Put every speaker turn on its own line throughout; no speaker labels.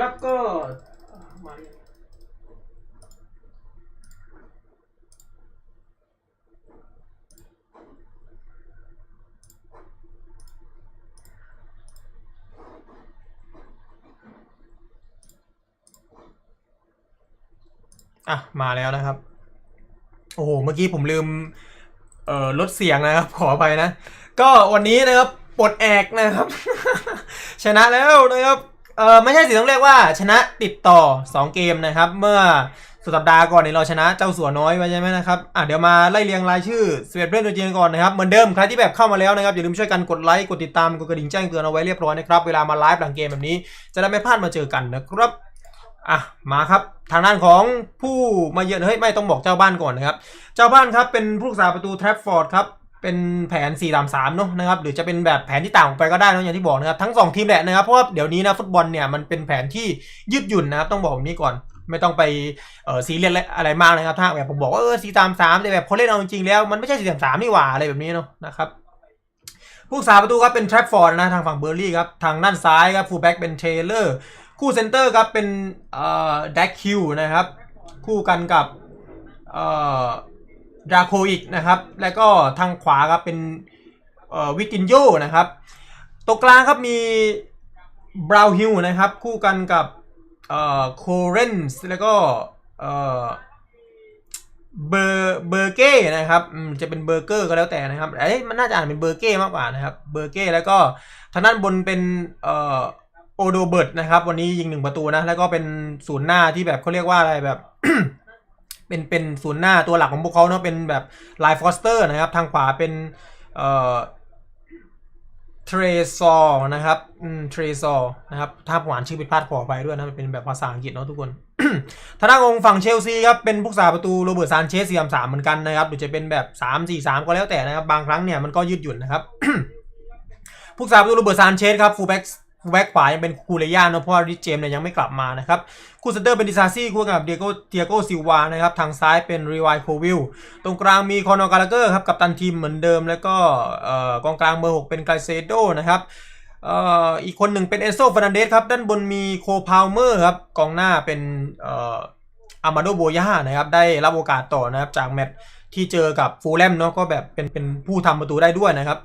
ครับก็มาอะ มาแล้วนะครับ โอ้โห เมื่อกี้ผมลืม เอ่อ ลดเสียงนะครับ ขอไปนะ ก็วันนี้นะครับ ปลดแอกนะครับ ชนะแล้วนะครับ เออไม่ใช่สิต้องเรียกว่าชนะติดต่อ 2 เกมนะครับ เมื่อสุดสัปดาห์ก่อนนี้เราชนะเจ้าสัวน้อยไว้ใช่ไหมนะครับอะเดี๋ยวมาไล่เรียงรายชื่อสเวตเพื่อนตัวจริงก่อนนะครับเหมือนเดิมใครที่แบบเข้ามาแล้วนะครับอย่าลืมช่วยกันกดไลค์กดติดตามกดกระดิ่งแจ้งเตือนเอาไว้เรียบร้อยนะครับเวลามาไลฟ์หลังเกมแบบนี้ จะได้ไม่พลาดมาเจอกันนะครับอะมาครับทางด้านของผู้มาเยือนเฮ้ยไม่ต้องบอกเจ้าบ้านก่อนนะครับเจ้าบ้านครับเป็นผู้รักษาประตูแทรฟฟอร์ดครับ เป็นแผน4 3 3เนอะนะครับหรือจะเป็นแบบแผนที่ต่างออกไปก็ได้นะอย่างที่บอกนะครับทั้ง 2 ทีมแหละนะครับเพราะว่าเดี๋ยวนี้นะฟุตบอลเนี่ยมันเป็นแผนที่ยืดหยุ่นนะครับต้องบอกแบบนี้ก่อนไม่ต้องไปเออซีเรียสอะไรมากนะครับ ถ้าแบบผมบอกว่าเออสี่สามสามแต่แบบพอเล่นเอาจริงๆแล้วมันไม่ใช่สี่สามสามนี่หว่าอะไรแบบนี้เนาะนะครับผู้รักษาประตูครับเป็นแทรฟฟอร์ดนะทางฝั่งเบอร์ลี่ครับทางด้านซ้ายครับฟูลแบ็กเป็นเทเลอร์คู่เซนเตอร์ครับเป็นเอ่อแดกคิวนะครับคู่กันกับเอ่อ ดราโคอีกนะครับ แล้วก็ทางขวาครับเป็นวิกินโยนะครับ ตรงกลางครับมีบราวฮิลนะครับ คู่กันกับโคเรนส์แล้วก็เบอร์เบอร์เก้นะครับจะเป็นเบอร์เกอร์ก็แล้วแต่นะครับเอ้ยมันน่าจะอ่านเป็นเบอร์เก้มากกว่านะครับเบอร์เก้แล้วก็ทางด้านบนเป็นเอ่อโอโดเบิร์ตนะครับ วันนี้ยิงหนึ่งประตูนะ แล้วก็เป็นศูนย์หน้าที่แบบเขาเรียกว่าอะไรแบบ เป็นเป็นศูนย์หน้าตัวหลักของพวกเขาเนาะเป็นแบบไลฟ์ฟอสเตอร์นะครับ ทางขวาเป็นเอ่อเทรซอร์นะครับอืมเทรซอร์นะครับ ถ้าผมอ่านชื่อผิดพลาดขอไปด้วยนะ มันเป็นแบบภาษาอังกฤษเนาะทุกคนทางด้านของฝั่งเชลซีครับ เป็นผู้สาประตูโรเบิร์ตซานเชสสี่สามเหมือนกันนะครับ หรือจะเป็นแบบสามสี่สามก็แล้วแต่นะครับ บางครั้งเนี่ยมันก็ยืดหยุ่นนะครับผู้สาประตูโรเบิร์ตซานเชสครับฟูลแบ็ก แบ็กขวายังเป็นคูเลย่าเนะเพราะว่าริเจมเนี่ยยังไม่กลับมานะครับคู่เซนเตอร์เป็นดิซาซี่คู่กับเดียโกเตียโกซิลวานะครับทางซ้ายเป็นรีวายโควิลตรงกลางมีคอนอกาลาเกอร์ครับกับตันทีมเหมือนเดิม แล้วก็กองกลางเบอร์6เป็นไกเซโดนะครับอีกคนหนึ่งเป็นเอนโซฟ r นันเดสครับด้านบนมีโคพาวเมอร์ครับกองหน้าเป็นอามาโดโบยานะครับได้รับโอกาสต่อนะครับจากแมตช์ที่เจอกับฟูลแลมเนาะก็แบบเป็นเป็นผู้ทำประตูได้ด้วยนะครับ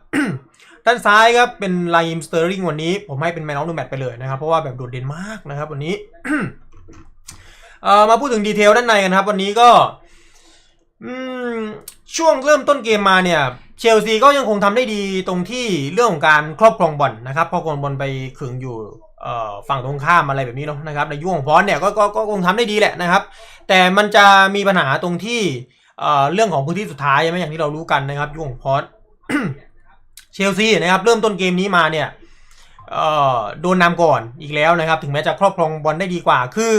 ด้านซ้ายครับเป็นไลม์สเตอร์ริงวันนี้ ผมให้เป็นแมนออฟดอะแมตไปเลยนะครับ เพราะว่าแบบโดดเด่นมากนะครับวันนี้เอ่อมาพูดถึงดีเทลด้านในกันครับ วันนี้ก็อืมช่วงเริ่มต้นเกมมาเนี่ยเชลซีก็ยังคงทำได้ดีตรงที่เรื่องของการครอบครองบอลนะครับพอครองบอลไปขึงอยู่ฝั่งตรงข้ามอะไรแบบนี้เนาะนะครับในยุคของพอสเนี่ยก็ก็ก็คงทำได้ดีแหละนะครับ แต่มันจะมีปัญหาตรงที่เเรื่องของพื้นที่สุดท้ายใช่ไหมอย่างที่เรารู้กันนะครับยุคของพอส เชลซีนะครับเริ่มต้นเกมนี้มาเนี่ยโดนนำก่อนอีกแล้วนะครับ ถึงแม้จะครอบครองบอลได้ดีกว่า คือ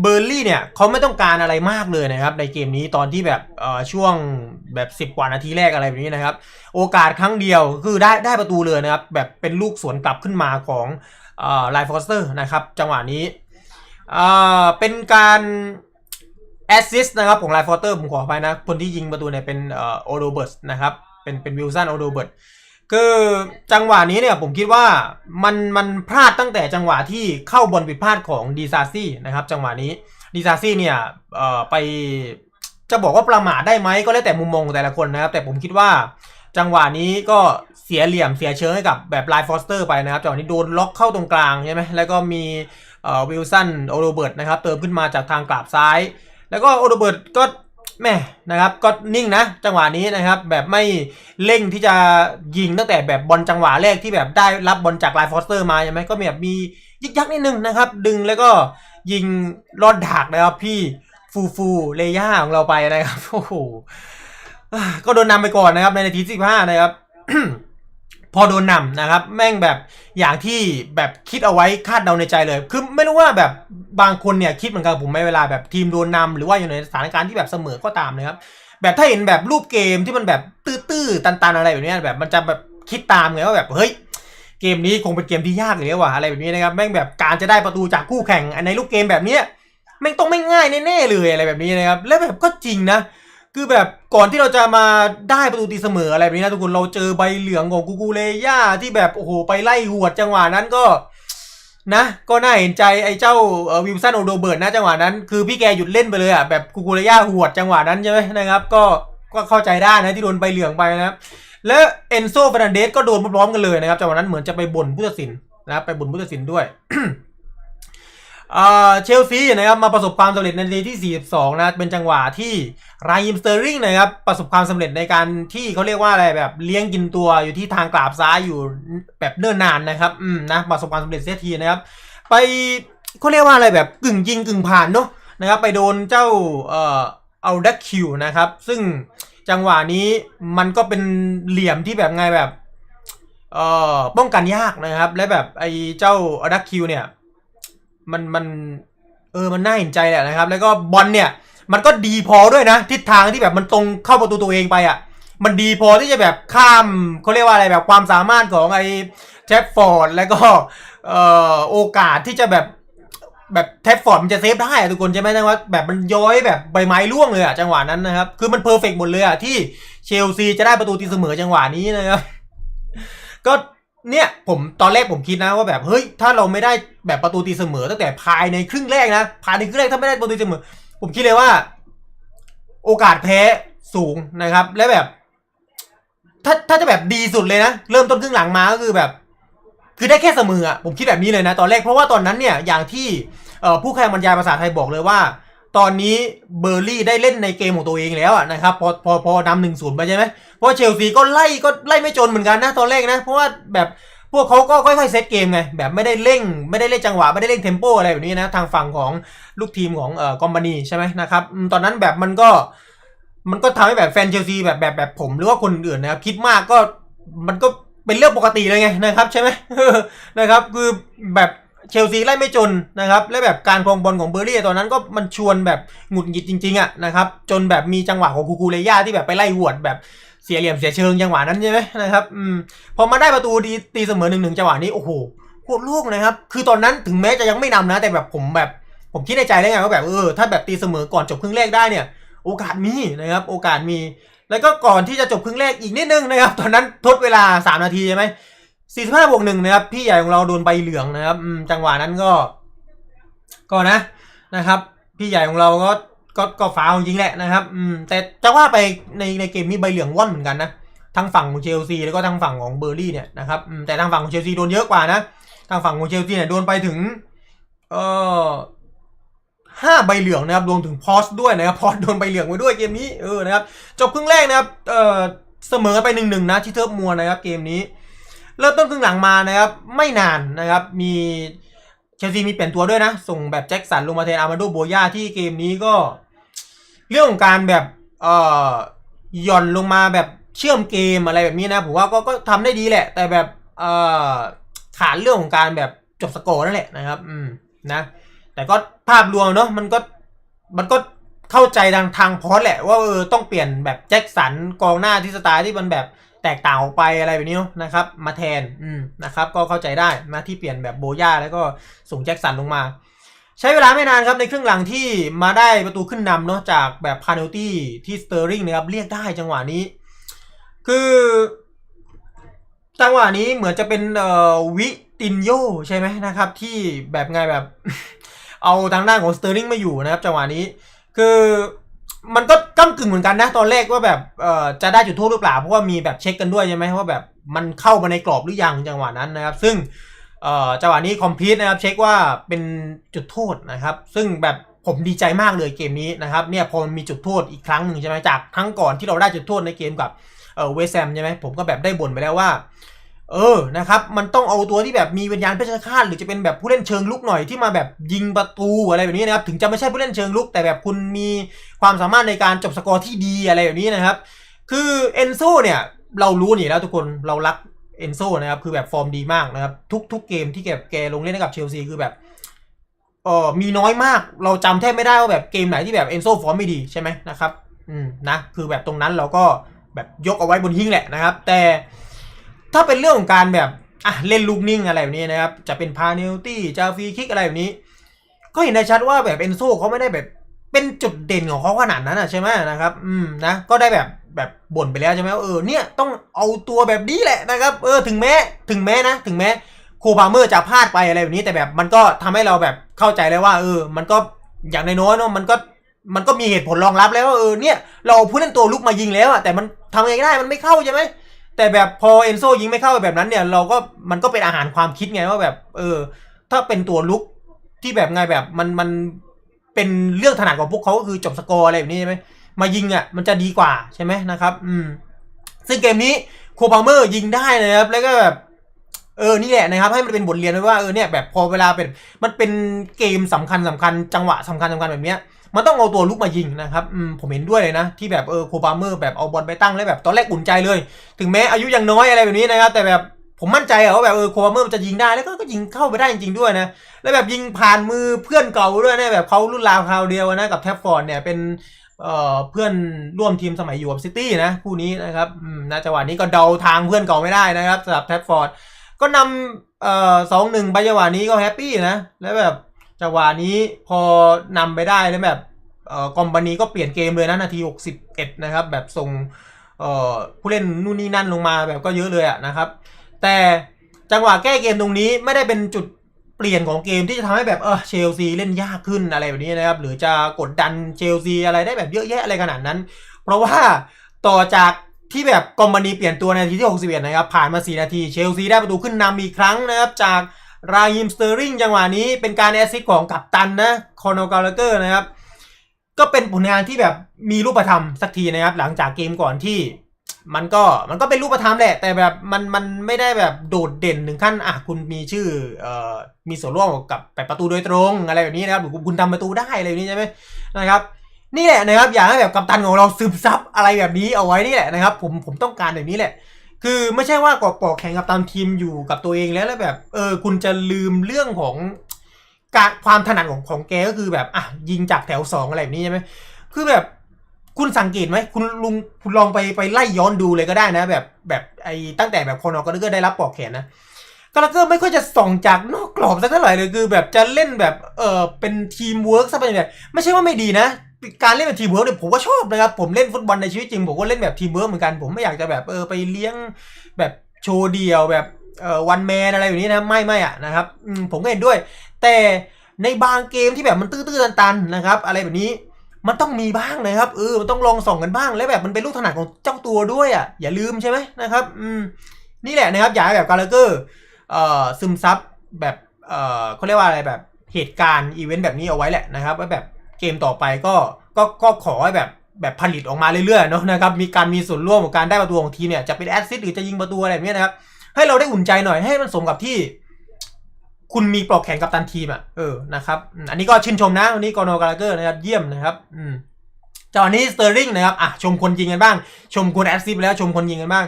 เบอร์ลี่เนี่ยเขาไม่ต้องการอะไรมากเลยนะครับ ในเกมนี้ตอนที่แบบช่วงแบบ 10 กว่านาทีแรกอะไรแบบนี้นะครับ โอกาสครั้งเดียวคือได้ได้ประตูเลยนะครับ แบบเป็นลูกสวนกลับขึ้นมาของไลฟ์ฟอสเตอร์นะครับ จังหวะนี้เป็นการแอสซิสต์นะครับของไลฟ์ฟอสเตอร์ผมขอไปนะ คนที่ยิงประตูเนี่ยเป็นโอโดเบิร์ตนะครับเป็นเป็นวิลสันโอโดเบิร์ต คือจังหวะนี้เนี่ยผมคิดว่ามันมันพลาดตั้งแต่จังหวะที่เข้าบอลผิดพลาดของดีซาซี่นะครับ จังหวะนี้ดีซาซี่เนี่ยเอ่อไปจะบอกว่าประมาทได้ไหมก็แล้วแต่มุมมองแต่ละคนนะครับ แต่ผมคิดว่าจังหวะนี้ก็เสียเหลี่ยมเสียเชิงให้กับแบบไลฟ์ฟอสเตอร์ไปนะครับจังหวะนี้โดนล็อกเข้าตรงกลางใช่ไหมแล้วก็มีวิลสันโอโรเบิร์ตนะครับเติมขึ้นมาจากทางกราบซ้าย แล้วก็โอโรเบิร์ตก็ แม่นะครับก็นิ่งนะจังหวะนี้นะครับแบบไม่เร่งที่จะยิงตั้งแต่แบบบอลจังหวะแรกที่แบบได้รับบอลจากไลฟ์ฟอสเตอร์มาใช่ไหมก็แบบมียิกยักนิดนึงนะครับ ดึงแล้วก็ยิงรอดดากนะครับพี่ฟูฟูเลย่าของเราไปนะครับโอ้โหก็โดนนำไปก่อนนะครับในนาทีสิบห้านะครับ พอโดนนำนะครับ แม่งแบบอย่างที่แบบคิดเอาไว้คาดเดาในใจเลย คือไม่รู้ว่าแบบบางคนเนี่ยคิดเหมือนกับผมไหมเวลาแบบทีมโดนนำหรือว่าอยู่ในสถานการณ์ที่แบบเสมอก็ตามนะครับ แบบถ้าเห็นแบบรูปเกมที่มันแบบตื้อๆตันๆอะไรแบบนี้แบบมันจะแบบคิดตามไงว่าแบบเฮ้ยเกมนี้คงเป็นเกมที่ยากเลยว่ะอะไรแบบนี้นะครับแม่งแบบการจะได้ประตูจากคู่แข่งในรูปเกมแบบเนี้ยแม่งต้องไม่ง่ายแน่ๆเลยอะไรแบบนี้นะครับแล้วแบบก็จริงนะ คือแบบก่อนที่เราจะมาได้ประตูตีเสมออะไรแบบนี้นะทุกคนเราเจอใบเหลืองของกูกูเลย่าที่แบบโอ้โหไปไล่หวดจังหวะนั้นก็นะ ก็น่าเห็นใจไอ้เจ้าวิลสันโอโดเบิร์ตนะจังหวะนั้น คือพี่แกหยุดเล่นไปเลยอะแบบกูกูระยาหวดจังหวะนั้นใช่ไหมนะครับ ก็ก็เข้าใจได้นะที่โดนใบเหลืองไปนะครับและเอนโซฟรนันเดสก็โดนพร้อมกันเลยนะครับจังหวะนั้นเหมือนจะไปบ่นผู้ตัดสินนะครับไปบ่นผู้ตัดสินด้วย เชลซีนะครับมาประสบความสำเร็จในนาทีที่ 42 นะเป็นจังหวะที่ไรยิมสเตอร์ริงนะครับประสบความสำเร็จในการที่เขาเรียกว่าอะไรแบบเลี้ยงกินตัวอยู่ที่ทางกราบซ้ายอยู่แบบเนิ่นนานนะครับอืมนะประสบความสำเร็จเสียทีนะครับ ไปเขาเรียกว่าอะไรแบบกึ่งยิงกึ่งผ่านเนาะนะครับไปโดนเจ้าเอ่อเอาดักคิวนะครับซึ่งจังหวะนี้มันก็เป็นเหลี่ยมที่แบบไงแบบเอ่อป้องกันยากนะครับ และแบบไอ้เจ้าเอาดักคิวเนี่ย มันมันเออมันน่าเห็นใจแหละนะครับ แล้วก็บอลเนี่ย มันก็ดีพอด้วยนะ ทิศทางที่แบบมันตรงเข้าประตูตัวเองไปอะ มันดีพอที่จะแบบข้ามเขาเรียกว่าอะไรแบบความสามารถของไอ้แทฟฟอร์ดแล้วก็เอ่อโอกาสที่จะแบบแบบแทฟฟอร์ดมันจะเซฟได้อะทุกคนใช่ไหมนะว่าแบบมันย้อยแบบใบไม้ร่วงเลยอะจังหวะนั้นนะครับคือมันเพอร์เฟกหมดเลยอะที่เชลซีจะได้ประตูตีเสมอจังหวะนี้นะครับก็ เนี่ยผมตอนแรกผมคิดนะว่าแบบเฮ้ยถ้าเราไม่ได้แบบประตูตีเสมอ ตั้งแต่ภายในครึ่งแรกนะภายในครึ่งแรกถ้าไม่ได้ประตูตีเสมอ ผมคิดเลยว่า โอกาสแพ้สูงนะครับ และแบบ ถ้าถ้าจะแบบดีสุดเลยนะเริ่มต้นครึ่งหลังมาก็คือแบบ คือได้แค่เสมอผมคิดแบบนี้เลยนะ ตอนแรกเพราะว่าตอนนั้นเนี่ยอย่างที่ผู้แข่งบรรยายภาษาไทยบอกเลยว่า ตอนนี้เบอร์ลี่ได้เล่นในเกมของตัวเองแล้วนะครับพอพอพอนำหนึ่งศูนย์ไปใช่ไหมเพราะเชลซีก็ไล่ก็ไล่ไม่จนเหมือนกันนะตอนแรกนะ เพราะว่าแบบพวกเขาก็ค่อยๆเซตเกมไงแบบไม่ได้เร่ง ไม่ได้เล่นจังหวะไม่ได้เร่งเทมโปอะไรแบบนี้นะทางฝั่งของลูกทีมของเอ่อกอมบานีใช่ไหมนะครับตอนนั้นแบบมันก็มันก็ทำให้แบบแฟนเชลซีแบบแบบแบบผมหรือว่าคนอื่นนะครับคิดมากก็มันก็เป็นเรื่องปกติเลยไงนะครับใช่ไหมนะครับคือแบบ เชลซีไล่ไม่จนนะครับ และแบบการครองบอลของเบอร์รี่ตอนนั้นก็มันชวนแบบหงุดหงิดจริงๆอะนะครับจนแบบมีจังหวะของคูคูเลย่าที่แบบไปไล่หวดแบบเสียเหลี่ยมเสียเชิงจังหวะนั้นใช่ไหมนะครับอืมพอมาได้ประตูดีตีเสมอหนึ่งหนึ่งจังหวะนี้โอ้โหโคตรล่งนะครับ คือตอนนั้นถึงแม้จะยังไม่นำนะ แต่แบบผมแบบ ผมคิดในใจแล้วไงว่าแบบเออถ้าแบบตีเสมอก่อนจบครึ่งแรกได้เนี่ย โอกาสมีนะครับ โอกาสมี แล้วก็ก่อนที่จะจบครึ่งแรกอีกนิดนึงนะครับ ตอนนั้นทดเวลา 3 นาทีใช่ไหม 45บวกหนึ่งนะครับ พี่ใหญ่ของเราโดนใบเหลืองนะครับจังหวะนั้นก็ ก็นะนะครับ พี่ใหญ่ของเราก็ก็ก็ฟาวจริงแหละนะครับ อืม แต่จะว่าไปในในเกมนี้ใบเหลืองว่อนเหมือนกันนะทั้งฝั่งของเชลซีแล้วก็ทั้งฝั่งของเบอร์ลี่เนี่ยนะครับแต่ทางฝั่งของเชลซีโดนเยอะกว่านะทางฝั่งของเชลซีเนี่ยโดนไปถึง เอ่อห้าใบเหลืองนะครับรวมถึงพอสด้วยนะครับพอสโดนใบเหลืองไว้ด้วยเกมนี้เออนะครับจบครึ่งแรกนะครับเอ่อเสมอไปหนึ่งหนึ่งนะที่เทิร์ฟมัวนะครับเกมนี้ เริ่มต้นครึ่งหลังมานะครับ ไม่นานนะครับ มีเชลซีมีเปลี่ยนตัวด้วยนะ ส่งแบบแจ็คสันลงมาแทนอามาโดโบย่าที่เกมนี้ก็ เรื่องของการแบบเอ่อหย่อนลงมาแบบเชื่อมเกมอะไรแบบนี้นะ ผมว่าก็ก็ทำได้ดีแหละ แต่แบบเอ่อขาดเรื่องของการแบบจบสกอร์นั่นแหละนะครับ อืมนะ แต่ก็ภาพรวมเนาะมันก็มันก็เข้าใจทางทางพอสแหละว่าเออต้องเปลี่ยนแบบแจ็คสันกองหน้าที่สไตล์ที่มันแบบ แตกต่างออกไปอะไรแบบนี้นะครับ มาแทนอืมนะครับก็เข้าใจได้นะที่เปลี่ยนแบบโบย่าแล้วก็ส่งแจ็คสันลงมา ใช้เวลาไม่นานครับในครึ่งหลังที่มาได้ประตูขึ้นนำเนาะจากแบบพาเนลตี้ที่สเตอร์ริงนะครับเรียกได้จังหวะนี้ คือจังหวะนี้เหมือนจะเป็นวิตินโยใช่ไหมนะครับ ที่แบบไงแบบ เอาทางด้านของสเตอร์ลิงมาอยู่นะครับจังหวะนี้คือ มันก็ก้ากึ่งเหมือนกันนะ ตอนแรกว่าแบบเอ่อจะได้จุดโทษหรือเปล่าเพราะว่ามีแบบเช็คกันด้วยใช่ไหมว่าแบบมันเข้ามาในกรอบหรือยังจังหวะนั้นนะครับ ซึ่งเอ่อจังหวะนี้คอมพลีทนะครับเช็คว่าเป็นจุดโทษนะครับ ซึ่งแบบผมดีใจมากเลยเกมนี้นะครับเนี่ยพอมีจุดโทษอีกครั้งหนึ่งใช่ไหมจากครั้งก่อนที่เราได้จุดโทษในเกมกับเอ่อเวสแซมใช่ไหมผมก็แบบได้บ่นไปแล้วว่า เออ นะครับ มันต้องเอาตัวที่แบบมีวิญญาณเพชฌฆาตหรือจะเป็นแบบผู้เล่นเชิงลุกหน่อยที่มาแบบยิงประตูอะไรแบบนี้นะครับ ถึงจะไม่ใช่ผู้เล่นเชิงลุก แต่แบบคุณมีความสามารถในการจบสกอร์ที่ดีอะไรแบบนี้นะครับ คือเอนโซเนี่ยเรารู้นี่แล้วทุกคนเรารักเอนโซนะครับ คือแบบฟอร์มดีมากนะครับ ทุกทุกเกมที่แกแกลงเล่นกับเชลซีคือแบบเออมีน้อยมาก เราจำแทบไม่ได้ว่าแบบเกมไหนที่แบบเอนโซฟอร์มไม่ดีใช่ไหมนะครับ อืมนะ คือแบบตรงนั้นเราก็แบบยกเอาไว้บนหิ้งแหละนะครับ แต่ ถ้าเป็นเรื่องของการแบบอะเล่นลูกนิ่งอะไรแบบนี้นะครับ จะเป็นพาเนลตี้จะฟรีคิกอะไรแบบนี้ ก็เห็นได้ชัดว่าแบบเอนโซเขาไม่ได้แบบเป็นจุดเด่นของเขาขนาดนั้นนะใช่ไหมนะครับ อืมนะ ก็ได้แบบแบบบ่นไปแล้วใช่ไหมเออเนี่ยต้องเอาตัวแบบนี้แหละนะครับ เออถึงแม้ถึงแม้นะ ถึงแม้โครูพาเมอร์จะพลาดไปอะไรแบบนี้ แต่แบบมันก็ทำให้เราแบบเข้าใจเลยว่า เออ มันก็อย่างน้อยๆเนาะมันก็มันก็มีเหตุผลรองรับแล้วว่าเออเนี่ย เราผู้เล่นตัวลุกมายิงแล้วอะแต่มันทำไงก็ได้มันไม่เข้าใช่ไหม แต่แบบพอเอนโซยิงไม่เข้าแบบนั้นเนี่ยเราก็มันก็เป็นอาหารความคิดไงว่าแบบ เออ ถ้าเป็นตัวลุกที่แบบไงแบบมันมันเป็นเรื่องถนัดของพวกเขาก็คือจบสกอร์อะไรแบบนี้ใช่ไหมมายิงอะ มันจะดีกว่าใช่ไหมนะครับ อืม ซึ่งเกมนี้โคพาเมอร์ยิงได้นะครับ แล้วก็แบบเออ นี่แหละนะครับ ให้มันเป็นบทเรียนไว้ว่า เออ เนี่ย แบบพอเวลาเป็น มันเป็นเกมสำคัญสำคัญ จังหวะสำคัญสำคัญแบบเนี้ย มันต้องเอาตัวลุกมายิงนะครับผมเห็นด้วยเลยนะ ที่แบบเออโคพาเมอร์แบบเอาบอลไปตั้งแล้วแบบตอนแรกอุ่นใจเลย ถึงแม้อายุยังน้อยอะไรแบบนี้นะครับแต่แบบผมมั่นใจอะว่าแบบเออโคพาเมอร์มันจะยิงได้แล้วก็ยิงเข้าไปได้จริงๆด้วยนะแล้วแบบยิงผ่านมือเพื่อนเก่าด้วยนะแบบเขารุ่นราวคราวเดียวนะกับแท็บฟอร์ดเนี่ยเป็นเออเพื่อนร่วมทีมสมัยอยู่กับซิตี้นะคู่นี้นะครับนะจังหวะนี้ก็เดาทางเพื่อนเก่าไม่ได้นะครับสำหรับแท็บฟอร์ดก็นำเออสองหนึ่งไปจังหวะนี้ก็แฮปปี้นะแล้วแบบ จังหวะนี้พอนำไปได้แล้วแบบเออกอมบานีก็เปลี่ยนเกมเลยนะนาที 61 นะครับ แบบส่งเออผู้เล่นนู่นนี่นั่นลงมาแบบก็เยอะเลยอะนะครับ แต่จังหวะแก้เกมตรงนี้ไม่ได้เป็นจุดเปลี่ยนของเกมที่จะทำให้แบบเออเชลซีเล่นยากขึ้นอะไรแบบนี้นะครับ หรือจะกดดันเชลซีอะไรได้แบบเยอะแยะอะไรขนาดนั้น เพราะว่าต่อจากที่แบบกอมบานีเปลี่ยนตัวในนาทีที่ 61 นะครับ ผ่านมา 4 นาที เชลซีได้ประตูขึ้นนำอีกครั้งนะครับจาก ราฮิมสเตอร์ริงจังหวะนี้เป็นการแอสซิสต์ของกัปตันนะคอนอร์กาลเกอร์นะครับ ก็เป็นผลงานที่แบบมีรูปธรรมสักทีนะครับ หลังจากเกมก่อนที่มันก็มันก็เป็นรูปธรรมแหละ แต่แบบมันมันไม่ได้แบบโดดเด่นถึงขั้นอะคุณมีชื่อเอ่อมีส่วนร่วมกับไปประตูโดยตรงอะไรแบบนี้นะครับหรือคุณทำประตูได้อะไรแบบนี้ใช่ไหมนะครับนี่แหละนะครับ อยากให้แบบกัปตันของเราซึมซับอะไรแบบนี้เอาไว้นี่แหละนะครับ ผมผมต้องการแบบนี้แหละ คือไม่ใช่ว่ากอปอกแข่งกับตามทีมอยู่กับตัวเองแล้วแล้วแบบ เออ คุณจะลืมเรื่องของการความถนัดของของแกก็คือแบบอะยิงจากแถวสองอะไรแบบนี้ใช่ไหมคือแบบคุณสังเกตไหมคุณลุงคุณลองไปไปไล่ย้อนดูเลยก็ได้นะ แบบแบบไอ้ตั้งแต่แบบคอนอร์ก็ได้รับปอกแขนนะกาลาเกอร์ไม่ค่อยจะส่องจากนอกกรอบสักเท่าไหร่เลยคือ แบบจะเล่นแบบเออเป็นทีมเวิร์กซะเป็นแบบไม่ใช่ว่าไม่ดีนะ การเล่นเป็นทีมเวิร์กเนี่ยผมก็ชอบนะครับ ผมเล่นฟุตบอลในชีวิตจริง ผมก็เล่นแบบทีมเวิร์กเหมือนกัน ผมไม่อยากจะแบบเออไปเลี้ยงแบบโชว์เดียวแบบเออวันแมนอะไรแบบนี้นะไม่ไม่อะนะครับผมก็เห็นด้วย แต่ในบางเกมที่แบบมันตื้อๆตันๆนะครับ อะไรแบบนี้มันต้องมีบ้างนะครับเออมันต้องลองส่องกันบ้าง แล้วแบบมันเป็นลูกถนัดของเจ้าตัวด้วยอะอย่าลืมใช่ไหมนะครับอืมนี่แหละนะครับอยากให้แบบกาลเกอร์เอ่อซึมซับแบบเอ่อเขาเรียกว่าอะไรแบบเหตุการณ์อีเวนต์แบบนี้เอาไว้แหละนะครับว่าแบบ เกมต่อไปก็ก็ก็ขอให้แบบแบบผลิตออกมาเรื่อยๆเนาะนะครับมีการมีส่วนร่วมของการได้ประตูของทีมเนี่ยจะเป็นแอสซิสต์หรือจะยิงประตูอะไรแบบนี้นะครับ ให้เราได้อุ่นใจหน่อยให้มันสมกับที่ คุณมีปลอกแขนกับตันทีมอะเออนะครับอันนี้ก็ชื่นชมนะวันนี้กอนอกาลาเกอร์นะครับเยี่ยมนะครับ อืมจังหวะนี้สเตอร์ลิงนะครับอะชมคนยิงกันบ้าง ชมคนแอสซิสต์ไปแล้วชมคนยิงกันบ้าง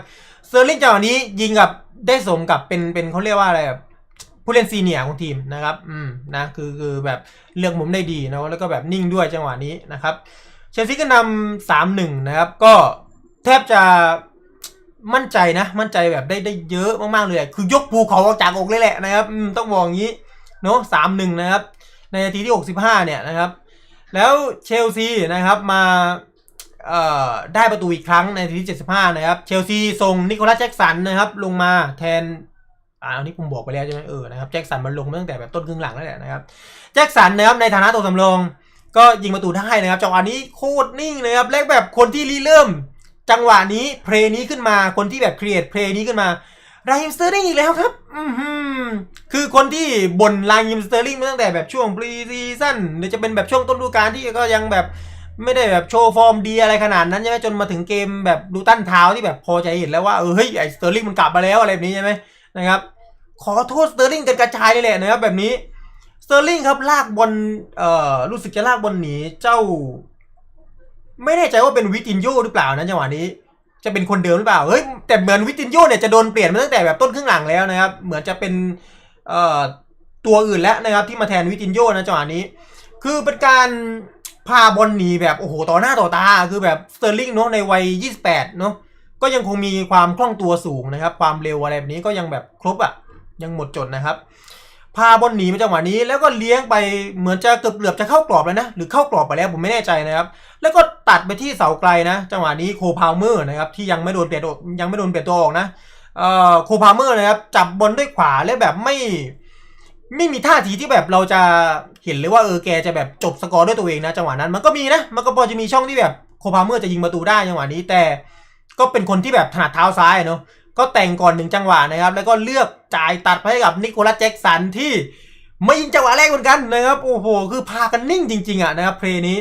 สเซอร์ลิงจังหวะนี้ยิงกับได้สมกับเป็นเป็นเขาเรียกว่าอะไรแบบ ผู้เล่นซีเนียร์ของทีมนะครับอืมนะคือคือแบบเลือกมุมได้ดีนะแล้วก็แบบนิ่งด้วยจังหวะนี้นะครับเชลซีก็นำสามหนึ่งนะครับก็แทบจะมั่นใจนะ มั่นใจแบบได้ได้เยอะมาก ๆ เลย คือยกภูเขาออกจากอกเลยแหละนะครับอืมต้องบอกอย่างนี้เนาะสามหนึ่งนะครับ ในนาทีที่หกสิบห้าเนี่ยนะครับ แล้วเชลซีนะครับมาได้ประตูอีกครั้งในนาทีที่ 75 นะครับ เชลซีส่งนิโคลัสแจ็กสันนะครับ ลงมาแทน อ่าอันนี้ผมบอกไปแล้วใช่ไหมเออนะครับแจ็กสันมันลงตั้งแต่แบบต้นครึ่งหลังแล้วแหละนะครับแจ็กสันนะครับในฐานะตัวสำรองก็ยิงประตูได้นะครับจังหวะนี้โคตรนิ่งเลยครับและแบบคนที่รีเริ่ม จังหวะนี้เพลย์นี้ขึ้นมาคนที่แบบครีเอทเพลย์นี้ขึ้นมาราฮิมสเตอร์ลิงอีกแล้วครับอือหือคือคนที่บ่นราฮิมสเตอร์ลิงมาตั้งแต่แบบช่วงปรีซีซั่นหรือจะเป็นแบบช่วงต้นฤดูกาลที่ก็ยังแบบไม่ได้แบบโชว์ฟอร์มดีอะไรขนาดนั้นใช่ไหมจนมาถึงเกมแบบดูตั้นเท้าที่แบบพอใจเห็นแล้วว่าเออเฮ้ยไอสเตอร์ลิงมันกลับมาแล้วอะไรแบบนี้ใช่ไหม นะครับขอโทษสเตอร์ลิงกันกระจายเลยแหละนะครับแบบนี้สเตอร์ลิงครับลากบอลเอ่อรู้สึกจะลากบอลหนีเจ้า ไม่แน่ใจว่าเป็นวิตินโยหรือเปล่านะจังหวะนี้ จะเป็นคนเดิมหรือเปล่าเฮ้ยแต่เหมือนวิตินโยเนี่ยจะโดนเปลี่ยนมาตั้งแต่แบบต้นครึ่งหลังแล้วนะครับ เหมือนจะเป็นเอ่อตัวอื่นแล้วนะครับ ที่มาแทนวิตินโยนะจังหวะนี้ คือเป็นการพาบอลหนีแบบโอ้โหต่อหน้าต่อตาคือแบบสเตอร์ลิงเนาะในวัย 28 เนาะ ก็ยังคงมีความคล่องตัวสูงนะครับ ความเร็วอะไรแบบนี้ก็ยังแบบครบอะ่ะ ยังหมดจดนะครับ พาบอลหนีมาจังหวะนี้ แล้วก็เลี้ยงไปเหมือนจะเกือบเกือบจะเข้ากรอบแล้วนะ หรือเข้ากรอบไปแล้วผมไม่แน่ใจนะครับ แล้วก็ตัดไปที่เสาไกลนะ จังหวะนี้โคพาวเมอร์นะครับที่ยังไม่โดนเปลี่ยนตัวยังไม่โดนเปลี่ยนตัวออกนะเอ่อโคพาวเมอร์นะครับจับบอลด้วยขวาและแบบไม่ไม่มีท่าทีที่แบบเราจะเห็นเลยว่าเออแกจะแบบจบสกอร์ด้วยตัวเองนะจังหวะนั้นมันก็มีนะมันก็พอจะมีช่องที่แบบโคพาเมอร์จะยิงประตูได้จังหวะนี้แต่ ก็เป็นคนที่แบบถนัดเท้าซ้ายเนาะก็แต่งก่อนหนึ่งจังหวะนะครับ แล้วก็เลือกจ่ายตัดไปให้กับนิโคลัสแจ็กสันที่ไม่ยิงจังหวะแรกเหมือนกันนะครับโอ้โหคือพากันนิ่งจริง ๆอะนะครับเพลย์นี้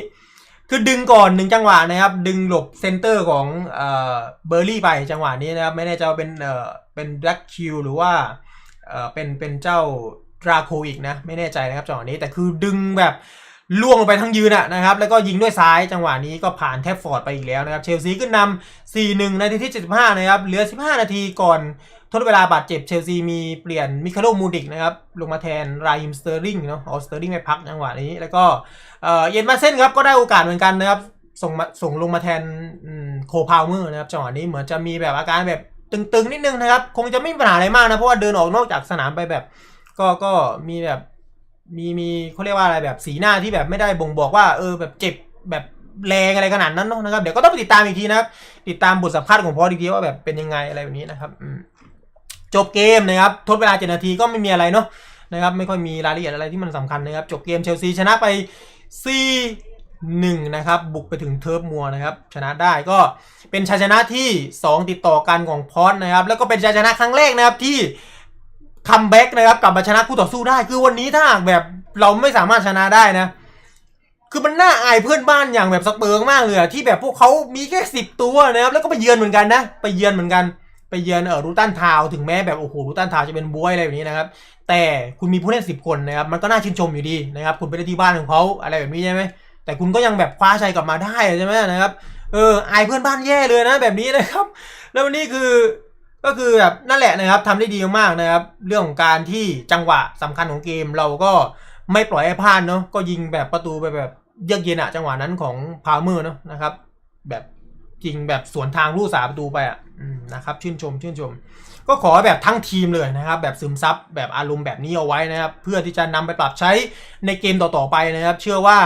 คือดึงก่อนหนึ่งจังหวะนะครับ ดึงหลบเซนเตอร์ของเอ่อเบอร์รี่ไปจังหวะนี้นะครับ ไม่แน่ใจว่าเป็นเอ่อเป็นแบล็กคิวหรือว่าเอ่อเป็นเป็นเจ้าดราโคอีกนะ ไม่แน่ใจนะครับจังหวะนี้แต่คือดึงแบบ ล่วงลงไปทั้งยืนอะนะครับ แล้วก็ยิงด้วยซ้ายจังหวะนี้ก็ผ่านแทบฟอร์ดไปอีกแล้วนะครับ เชลซีขึ้นนำ 4-1 นาทีที่ 75 นะครับ เหลือ 15 นาทีก่อนทดเวลาบาดเจ็บเชลซีมีเปลี่ยนมิคาโลมูดิกนะครับ ลงมาแทนไรฮิมสเตอร์ลิงเนาะออสเตอร์ลิงไม่พักจังหวะนี้ แล้วก็เอ่อเย็นมาเส้นครับก็ได้โอกาสเหมือนกันนะครับ ส่งมาส่งลงมาแทนโคพาวเมอร์นะครับจังหวะนี้เหมือนจะมีแบบอาการแบบตึงๆ นิดนึงนะครับ คงจะไม่มีปัญหาอะไรมากนะเพราะว่าเดินออกนอกจากสนามไปแบบ ก็ก็มีแบบ มีมีเขาเรียกว่าอะไรแบบสีหน้าที่แบบไม่ได้บ่งบอกว่าเออแบบเจ็บแบบแรงอะไรขนาดนั้นเนอะนะครับเดี๋ยวก็ต้องไปติดตามอีกทีนะครับติดตามบทสัมภาษณ์ของพอดีทีว่าแบบเป็นยังไงอะไรแบบนี้นะครับจบเกมนะครับทดเวลาเจ็ดนาทีก็ไม่มีอะไรเนาะนะครับไม่ค่อยมีรายละเอียดอะไรที่มันสำคัญนะครับจบเกมเชลซีชนะไป 4 1 นะครับบุกไปถึงเทิร์ฟมัวนะครับชนะได้ก็เป็นชัยชนะที่ 2 ติดต่อกันของพอสนะครับแล้วก็เป็นชัยชนะครั้งแรกนะครับที่ คัมแบ็กนะครับกลับมาชนะคู่ต่อสู้ได้ คือวันนี้ถ้าหากแบบเราไม่สามารถชนะได้นะ คือมันน่าอายเพื่อนบ้านอย่างแบบสเปอร์มากเลยที่แบบพวกเขามีแค่สิบตัวนะครับแล้วก็ไปเยือนเหมือนกันนะ ไปเยือนเหมือนกัน ไปเยือนเออรูตันทาวถึงแม้แบบโอ้โหรูตันทาวจะเป็นบวยอะไรแบบนี้นะครับ แต่คุณมีผู้เล่นสิบคนนะครับมันก็น่าชื่นชมอยู่ดีนะครับ คุณไปได้ที่บ้านของเขาอะไรแบบนี้ใช่ไหมแต่คุณก็ยังแบบคว้าชัยกลับมาได้ใช่ไหมนะครับเอออายเพื่อนบ้านแย่เลยนะ แบบนี้นะครับ แล้ววันนี้คือ ก็คือแบบนั่นแหละนะครับทำได้ดีมากนะครับ เรื่องของการที่จังหวะสำคัญของเกมเราก็ไม่ปล่อยให้พลาดเนาะก็ยิงแบบประตูไปแบบเยือกเย็นอะจังหวะนั้นของพาวเมอร์เนาะนะครับ แบบจริงแบบสวนทางลูกสาประตูไปอะนะครับ ชื่นชม ชื่นชม ก็ขอแบบทั้งทีมเลยนะครับ แบบซึมซับแบบอารมณ์แบบนี้เอาไว้นะครับ เพื่อที่จะนำไปปรับใช้ในเกมต่อๆไปนะครับ เชื่อว่า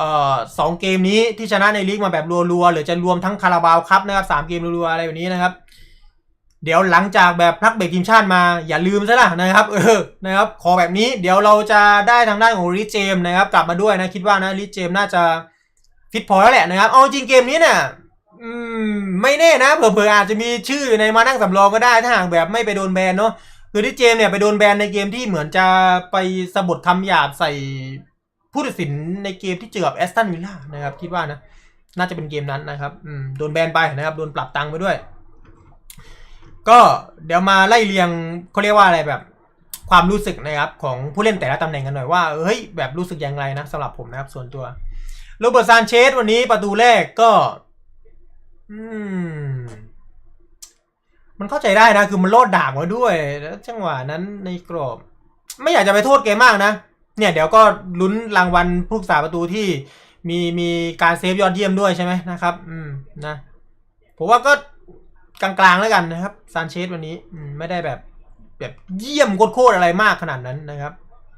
ออสองเกมนี้ที่ชนะในลีกมาแบบรัวๆหรือจะรวมทั้งคาราบาวครับนะครับสามเกมรัวๆอะไรแบบนี้นะครับ เดี๋ยวหลังจากแบบพักเบรกทีมชาติมาอย่าลืมซะละนะครับเออนะครับขอแบบนี้เดี๋ยวเราจะได้ทางด้านของริเจมส์นะครับ กลับมาด้วยนะคิดว่านะริเจมส์น่าจะฟิตพอแล้วแหละนะครับเอาจริงเกมนี้เนี่ยอืมไม่แน่นะเผื่อๆอาจจะมีชื่อในมานั่งสำรองก็ได้ถ้าหากแบบไม่ไปโดนแบนเนาะคือริเจมส์เนี่ยไปโดนแบนในเกมที่เหมือนจะไปสะบดคำหยาบใส่ผู้ตัดสินในเกมที่เจอกับแอสตันวิลล่านะครับ คิดว่านะ น่าจะเป็นเกมนั้นนะครับอืมโดนแบนไปนะครับ โดนปรับตังค์ไปด้วย ก็เดี๋ยวมาไล่เรียงเขาเรียกว่าอะไรแบบความรู้สึกนะครับของผู้เล่นแต่ละตำแหน่งกันหน่อยว่าเฮ้ยแบบรู้สึกยังไงนะสำหรับผมนะครับส่วนตัวโรเบิร์ตซานเชสวันนี้ประตูแรกก็อืมมันเข้าใจได้นะ คือมันโลดด่างมาด้วย แล้วจังหวะนั้นในกรอบ ไม่อยากจะไปโทษเกมมากนะ เนี่ยเดี๋ยวก็ลุ้นรางวัลผู้รักษาประตูที่มีมีการเซฟยอดเยี่ยมด้วยใช่ไหมนะครับ อืมนะผมว่าก็ กลางๆแล้วกันนะครับซานเชสวันนี้ไม่ได้แบบแบบเยี่ยมโคตรอะไรมากขนาดนั้นนะครับ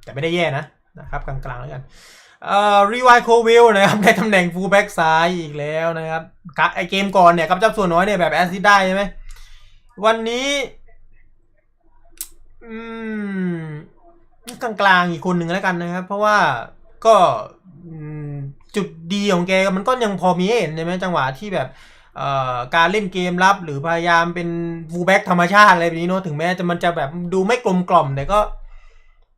แต่ไม่ได้แย่นะนะครับกลางๆแล้วกันเอ่อรีไวโควิลนะครับในตำแหน่งฟูลแบ็กซ้ายอีกแล้วนะครับกะไอเกมก่อนเนี่ยกับเจ้าส่วนน้อยเนี่ยแบบแอซิดได้ใช่ไหมวันนี้อืมกลางๆอีกคนหนึ่งแล้วกันนะครับ เพราะว่าก็จุดดีของแกมันก็ยังพอมีเห็นใช่ไหมจังหวะที่แบบ การเล่นเกมรับหรือพยายามเป็นฟูลแบ็กธรรมชาติอะไรแบบนี้เนอะถึงแม้จะมันจะแบบดูไม่กลมกล่อมแต่ก็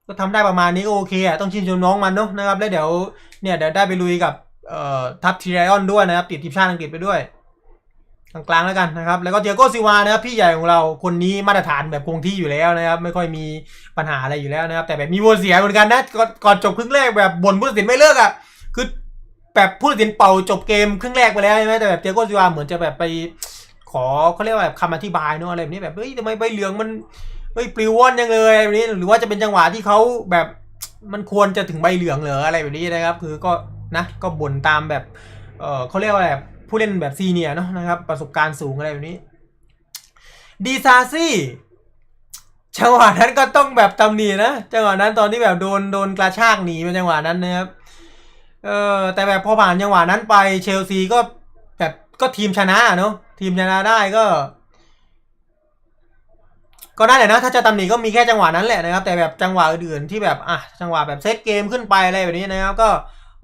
ก็ทำได้ประมาณนี้ก็โอเคอะต้องชื่นชมน้องมันเนาะนะครับ แล้วเดี๋ยวเนี่ยเดี๋ยวได้ไปลุยกับทัพทีไรออนด้วยนะครับ ติดทีมชาติอังกฤษไปด้วยกลางๆแล้วกันนะครับ แล้วก็เตียโกซิวานะครับพี่ใหญ่ของเราคนนี้มาตรฐานแบบคงที่อยู่แล้วนะครับ ไม่ค่อยมีปัญหาอะไรอยู่แล้วนะครับ แต่แบบมีวนเสียเหมือนกันนะก่อนก่อนจบครึ่งแรกแบบบ่นผู้ตัดสินไม่เลิกอะคือ แบบผู้ตัดสินเป่าจบเกมครึ่งแรกไปแล้วใช่ไหมแต่แบบเตียโกซิวาเหมือนจะแบบไปขอเขาเรียกว่าแบบคำอธิบายเนอะอะไรแบบนี้แบบเฮ้ยทำไมใบเหลืองมันเฮ้ยปลิวว่อนยังเลยอะไรแบบนี้หรือว่าจะเป็นจังหวะที่เขาแบบมันควรจะถึงใบเหลืองเหรออะไรแบบนี้นะครับ คือก็นะก็บ่นตามแบบเออเขาเรียกว่าอะไรผู้เล่นแบบซีเนียเนาะนะครับ ประสบการณ์สูงอะไรแบบนี้ดีซาซี่จังหวะนั้นก็ต้องแบบตำหนินะจังหวะนั้นตอนที่แบบโดนโดนกระชากหนีไปจังหวะนั้นนะครับ เออแต่แบบพอผ่านจังหวะนั้นไปเชลซีก็แบบก็ทีมชนะเนาะทีมชนะได้ก็ ก็นั่นแหละนะถ้าจะตำหนิก็มีแค่จังหวะนั้นแหละนะครับ แต่แบบจังหวะอื่นๆที่แบบอะจังหวะแบบเซตเกมขึ้นไปอะไรแบบนี้นะครับ ก็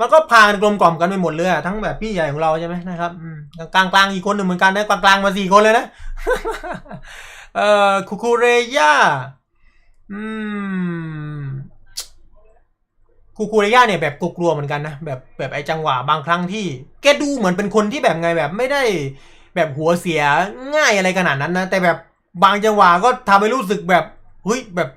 มันก็พากันกลมกล่อมกันไปหมดเลยอะทั้งแบบพี่ใหญ่ของเราใช่ไหมนะครับกลางกลางอีกคนหนึ่งเหมือนกันนะกลางกลางๆมาสี่คนเลยนะเอ่อคูคูเรย่าอืม คูคูเรย่าเนี่ยแบบกลัวๆเหมือนกันนะแบบแบบไอ้จังหวะบางครั้งที่ แกดูเหมือนเป็นคนที่แบบไงแบบไม่ได้แบบหัวเสียง่ายอะไรขนาดนั้นนะ แต่แบบบางจังหวะก็ทำให้รู้สึกแบบเฮ้ยแบบ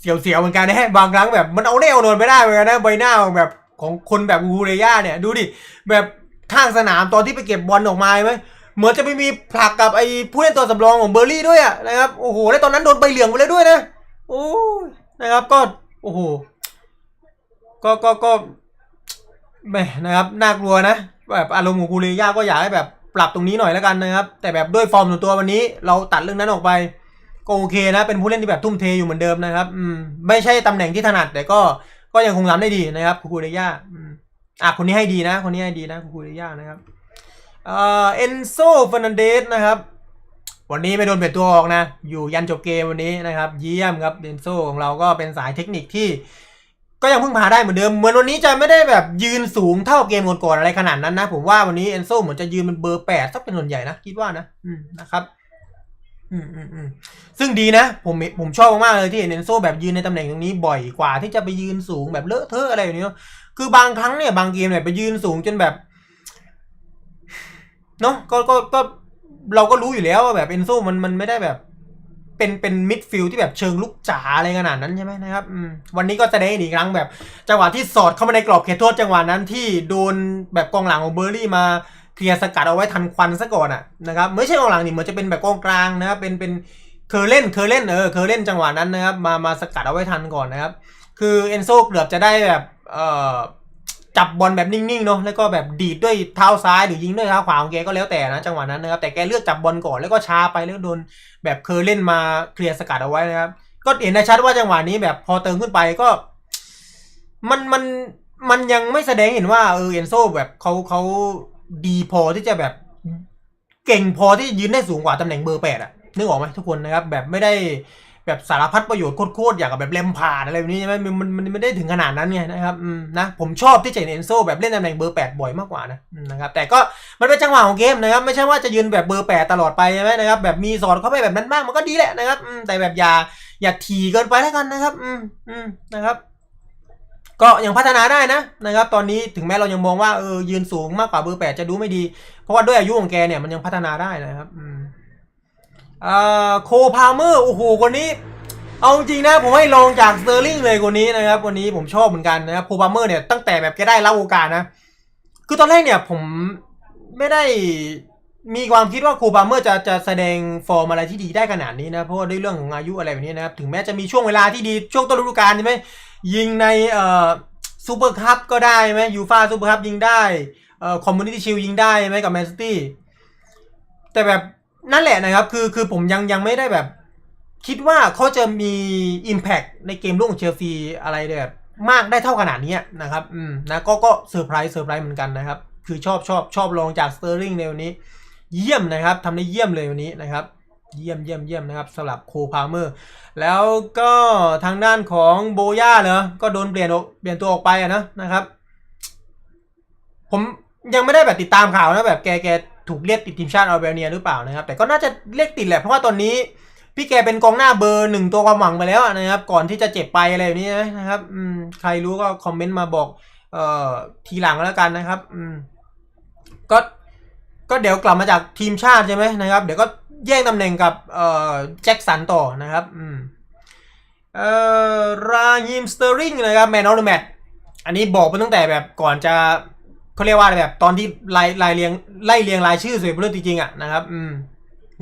เสียวๆเหมือนกันนะบางครั้งแบบมันเอาแน่เอานอนไม่ได้เหมือนกันนะใบหน้าของแบบของคนแบบคูคูเรย่าเนี่ยดูดิแบบข้างสนามตอนที่ไปเก็บบอลออกมาไหมเหมือนจะไปมีผลักกับไอ้ผู้เล่นตัวสำรองของเบอร์รี่ด้วยอะนะครับโอ้โหแล้วตอนนั้นโดนใบเหลืองไปเลยด้วยนะโอ้นะครับก็โอ้โห ก็ก็ก็แหมนะครับน่ากลัวนะ แบบอารมณ์ของกูเรย่าก็อยากให้แบบปรับตรงนี้หน่อยแล้วกันนะครับ แต่แบบด้วยฟอร์มส่วนตัววันนี้ เราตัดเรื่องนั้นออกไปก็โอเคนะ เป็นผู้เล่นที่แบบทุ่มเทอยู่เหมือนเดิมนะครับ อืมไม่ใช่ตำแหน่งที่ถนัดแต่ก็ก็ยังคงทำได้ดีนะครับคูคูเรย่าอืมอะคนนี้ให้ดีนะ คนนี้ให้ดีนะคูคูเรย่านะครับเอ่อเอนโซฟ r นันเดสนะครับ วันนี้ไม่โดนเปลี่ยนตัวออกนะ อยู่ยันจบเกมวันนี้นะครับ เยี่ยมครับเอนโซของเราก็เป็นสายเทคนิคที่ ก็ยังพึ่งพาได้เหมือนเดิม เหมือนวันนี้จะไม่ได้แบบยืนสูงเท่าเกมก่อนๆอะไรขนาดนั้นนะ ผมว่าวันนี้เอนโซเหมือนจะยืนเป็นเบอร์แปดสักเป็นส่วนใหญ่นะ คิดว่านะ อืมนะครับ อืมอืมอืมซึ่งดีนะ ผมผมชอบมากๆเลยที่เห็นเอนโซแบบยืนในตำแหน่งตรงนี้บ่อยกว่าที่จะไปยืนสูงแบบเลอะเทอะอะไรอย่างนี้เนอะคือบางครั้งเนี่ยบางเกมเนี่ยไปยืนสูงจนแบบเนาะก็ก็ก็เราก็รู้อยู่แล้วว่าแบบเอนโซมันมันไม่ได้แบบ เป็นเป็นมิดฟิลด์ที่แบบเชิงลุกจ๋าอะไรขนาดนั้นใช่ไหมนะครับวันนี้ก็แสดงให้อีกครั้งแบบจังหวะที่สอดเข้ามาในกรอบเขตโทษจังหวะนั้นที่โดนแบบกองหลังของเบอร์รี่มาเคลียร์สกัดเอาไว้ทันควันซะก่อนอะนะครับไม่ใช่กองหลังนี่เหมือนจะเป็นแบบกองกลางนะครับเป็นเป็นเคอร์เล่นเคอร์เล่นเออเคอร์เล่นจังหวะนั้นนะครับมามาสกัดเอาไว้ทันก่อนนะครับ คือเอนโซเกือบจะได้แบบเอ่อ จับบอลแบบนิ่งๆเนาะแล้วก็แบบดีดด้วยเท้าซ้ายหรือยิงด้วยเท้าขวาของแกก็แล้วแต่นะจังหวะนั้นนะครับแต่แกเลือกจับบอลก่อนแล้วก็ช้าไปแล้วโดนแบบเคอเล่นมาเคลียร์สกัดเอาไว้นะครับก็เห็นได้ชัดว่าจังหวะนี้แบบพอเติมขึ้นไปก็ มันมันมันยังไม่แสดงเห็นว่าเออเอนโซแบบเขาเขาดีพอที่จะแบบเก่งพอที่ยืนได้สูงกว่าตำแหน่งเบอร์แปดอะนึกออกไหมทุกคนนะครับแบบไม่ได้ แบบสารพัดประโยชน์โคตรๆอย่างกับแบบเลมพาร์ดอะไรแบบนี้ใช่ไหมมันมันไม่ได้ถึงขนาดนั้นไงนะครับนะผมชอบที่จเนเอนโซแบบเล่นตำแหน่งเบอร์แปดบ่อยมากกว่านะนะครับแต่ก็มันเป็นจังหวะของเกมนะครับไม่ใช่ว่าจะยืนแบบเบอร์แปดตลอดไปใช่ไหมนะครับแบบมีสอดเข้าไปแบบนั้นบ้างมันก็ดีแหละนะครับแต่แบบอย่าอย่าทีเกินไปแล้วกันนะครับอืมอืมนะครับก็ยังพัฒนาได้นะนะครับ ตอนนี้ถึงแม้เรายังมองว่าเออยืนสูงมากกว่าเบอร์แปดจะดูไม่ดี เพราะว่าด้วยอายุของแกเนี่ยมันยังพัฒนาได้นะครับอืม โคพาเมอร์โอ้โหคนนี้ เอาจริงนะผมให้ลองจากสเตอร์ลิงเลยคนนี้นะครับวันนี้ผมชอบเหมือนกันนะครับโคพาเมอร์เนี่ยตั้งแต่แบบแกได้รับโอกาสนะ คือตอนแรกเนี่ยผมไม่ได้มีความคิดว่าโคพาเมอร์จะจะแสดงฟอร์มอะไรที่ดีได้ขนาดนี้นะ เพราะว่าด้วยเรื่องของอายุอะไรแบบนี้นะครับ ถึงแม้จะมีช่วงเวลาที่ดีช่วงต้นฤดูกาลใช่ไหมยิงในเอ่อซูเปอร์คัพก็ได้ไหมยูฟาซูเปอร์คัพยิงได้เอ่อคอมมูนิตี้ชิลยิงได้ไหมกับแมนซิตี้แต่แบบ นั่นแหละนะครับ คือคือผมยังยังไม่ได้แบบ คิดว่าเขาจะมี Impact ในเกมร่วมของเชลซีอะไรแบบมากได้เท่าขนาดนี้นะครับ อืมนะก็ก็เซอร์ไพรส์เซอร์ไพรส์เหมือนกันนะครับ คือชอบชอบชอบลองจากสเตอร์ลิงในวันนี้ เยี่ยมนะครับทำได้เยี่ยมเลยวันนี้นะครับ เยี่ยมเยี่ยมเยี่ยมนะครับสำหรับโคพาเมอร์ แล้วก็ทางด้านของโบย่าเนอะก็โดนเปลี่ยนออกเปลี่ยนตัวออกไปอะนะนะครับ ผมยังไม่ได้แบบติดตามข่าวนะแบบแกแก ถูกเรียกติดทีมชาติอัลเบเนียหรือเปล่านะครับ แต่ก็น่าจะเรียกติดแหละเพราะว่าตอนนี้พี่แกเป็นกองหน้าเบอร์หนึ่งตัวความหวังไปแล้วนะครับ ก่อนที่จะเจ็บไปอะไรแบบนี้นะครับใครรู้ก็คอมเมนต์มาบอกเอ่อทีหลังแล้วกันนะครับอืมก็ก็เดี๋ยวกลับมาจากทีมชาติใช่ไหมนะครับ เดี๋ยวก็แย่งตำแหน่งกับเอ่อแจ็คสันต่อนะครับอืมเอ่อราฮิมสเตอริงนะครับแมนออฟเดอะแมตอันนี้บอกไปตั้งแต่แบบก่อนจะ เขาเรียกว่าอะไรแบบตอนที่ไล่ไล่เรียงไล่เรียงรายชื่อสวยเพื่อนจริงๆอะนะครับอืม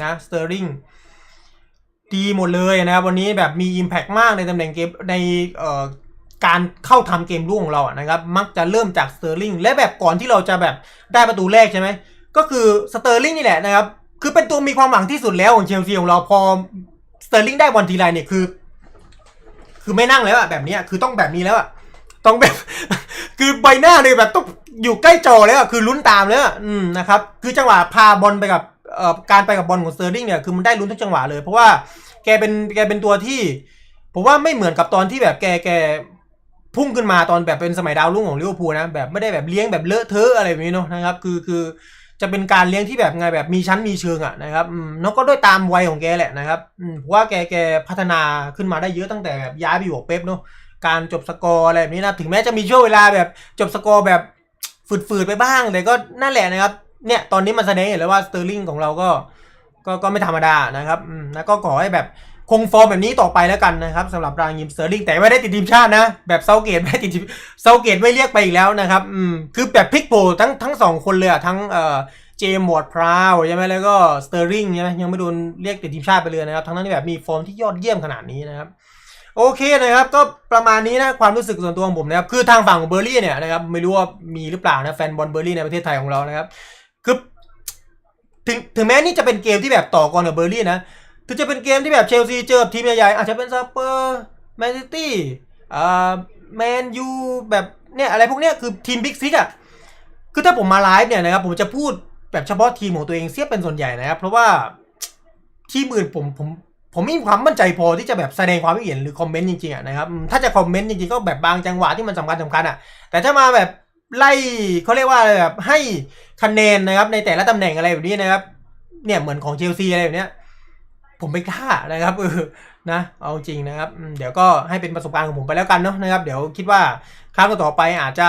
นะสเตอร์ลิงดีหมดเลยนะครับวันนี้แบบมี Impact มากในตำแหน่งเกมในเอ่อการเข้าทำเกมรุ่งของเราอะนะครับ มักจะเริ่มจากสเตอร์ลิงและแบบก่อนที่เราจะแบบได้ประตูแรกใช่ไหมก็คือสเตอร์ลิงนี่แหละนะครับ คือเป็นตัวมีความหวังที่สุดแล้วของเชลซีของเราพอสเตอร์ลิงได้บอลทีไรเนี่ยคือ คือไม่นั่งแล้วอะแบบนี้คือต้องแบบนี้แล้วอะต้องแบบ คือใบหน้าเลยแบบต้อง อยู่ใกล้จอแล้วอะคือลุ้นตามแล้วอะอืมนะครับคือจังหวะพาบอลไปกับเอ่อการไปกับบอลของสเตอร์ลิงเนี่ยคือมันได้ลุ้นทุกจังหวะเลย เพราะว่าแกเป็นแกเป็นตัวที่ ผมว่าไม่เหมือนกับตอนที่แบบแกแกพุ่งขึ้นมาตอนแบบเป็นสมัยดาวรุ่งของลิเวอร์พูลนะแบบไม่ได้แบบเลี้ยงแบบเลอะเทอะอะไรแบบนี้เนาะนะครับคือคือจะเป็นการเลี้ยงที่แบบไงแบบมีชั้นมีเชิงอะนะครับอืมแล้วก็ด้วยตามวัยของแกแหละนะครับอืมเพราะว่าแกแกพัฒนาขึ้นมาได้เยอะตั้งแต่แบบย้ายไปอยู่กับเป๊ปเนาะการจบสกอร์อะไรแบบนี้นะถึงแม้จะมีช่วงเวลาแบบจบสกอร์แบบ ฝืดๆไปบ้างแต่ก็นั่นแหละนะครับ เนี่ยตอนนี้มันแสดงเห็นแล้วว่าสเตอร์ลิงของเราก็ก็ก็ไม่ธรรมดานะครับแล้วก็ขอให้แบบคงฟอร์มแบบนี้ต่อไปแล้วกันนะครับสำหรับรางยิมสเตอร์ลิงแต่ไม่ได้ติดทีมชาตินะ แบบเซาเกตไม่ได้ติดทีมเซาเกตไม่เรียกไปอีกแล้วนะครับอืมคือแบบพลิกโผทั้งทั้งสองคนเลยอะทั้งเอ่อเจมส์วอร์ดพราวใช่ไหมแล้วก็สเตอร์ลิงใช่ไหมยังไม่โดนเรียกติดทีมชาติไปเลยนะครับ ทั้งนั้นที่แบบมีฟอร์มที่ยอดเยี่ยมขนาดนี้นะครับ โอเคนะครับก็ประมาณนี้นะความรู้สึกส่วนตัวของผมนะครับคือทางฝั่งของเบอร์รี่เนี่ยนะครับไม่รู้ว่ามีหรือเปล่านะแฟนบอลเบอร์รี่ในประเทศไทยของเรานะครับคือถึงถึงแม้นี่จะเป็นเกมที่แบบต่อกรกับเบอร์ลี่นะถึงจะเป็นเกมที่แบบเชลซีเจอทีมใหญ่ๆอาจจะเป็นสเปอร์แมนซิตี้อ่าแมนยูแบบเนี่ยอะไรพวกเนี้ยคือทีมบิ๊กซิกอะคือถ้าผมมาไลฟ์เนี่ยนะครับผมจะพูดแบบเฉพาะทีมของตัวเองเสียเป็นส่วนใหญ่นะครับ เพราะว่าทีมอื่นผมผม ผมมีความมั่นใจพอที่จะแบบแสดงความคิดเห็นหรือคอมเมนต์จริงๆอะนะครับถ้าจะคอมเมนต์จริงๆก็แบบบางจังหวะที่มันสำคัญสำคัญอะ แต่ถ้ามาแบบไล่เขาเรียกว่าแบบให้คะแนนนะครับ ในแต่ละตำแหน่งอะไรแบบนี้นะครับ เนี่ยเหมือนของเชลซีอะไรแบบเนี้ยผมไม่กล้านะครับเออนะเอาจริงนะครับ เดี๋ยวก็ให้เป็นประสบการณ์ของผมไปแล้วกันเนาะนะครับ เดี๋ยวคิดว่าครั้งต่อไปอาจจะ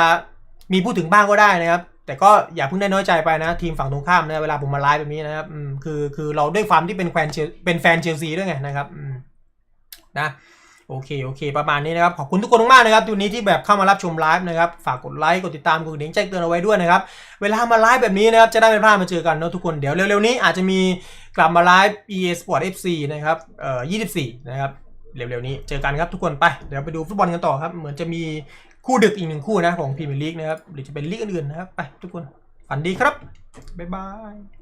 มีพูดถึงบ้างก็ได้นะครับ แต่ก็อย่าเพิ่งได้น้อยใจไปนะทีมฝั่งตรงข้ามนะเวลาผมมาไลฟ์แบบนี้นะครับคือคือเราด้วยความที่เป็นแฟนเชลเป็นแฟนเชลซีด้วยไงนะครับนะโอเคโอเค ประมาณนี้นะครับ ขอบคุณทุกคนมากนะครับวันนี้ที่แบบเข้ามารับชมไลฟ์นะครับ ฝากกดไลค์กดติดตามกดกระดิ่งแจ้งเตือนเอาไว้ด้วยนะครับ เวลามาไลฟ์แบบนี้นะครับ จะได้ไม่พลาดมาเจอกันนะทุกคนเดี๋ยวเร็วๆนี้อาจจะมีกลับมาไลฟ์ EA Sport FC นะครับเอ่อ24 นะครับ เร็วๆนี้เจอกันครับทุกคนไป เดี๋ยวไปดูฟุตบอลกันต่อครับ เหมือนจะมี คู่ดึกอีกหนึ่งคู่นะของพรีเมียร์ลีกนะครับหรือจะเป็นลีกอื่นๆนะครับ ไปทุกคนฝันดีครับ บ๊ายบาย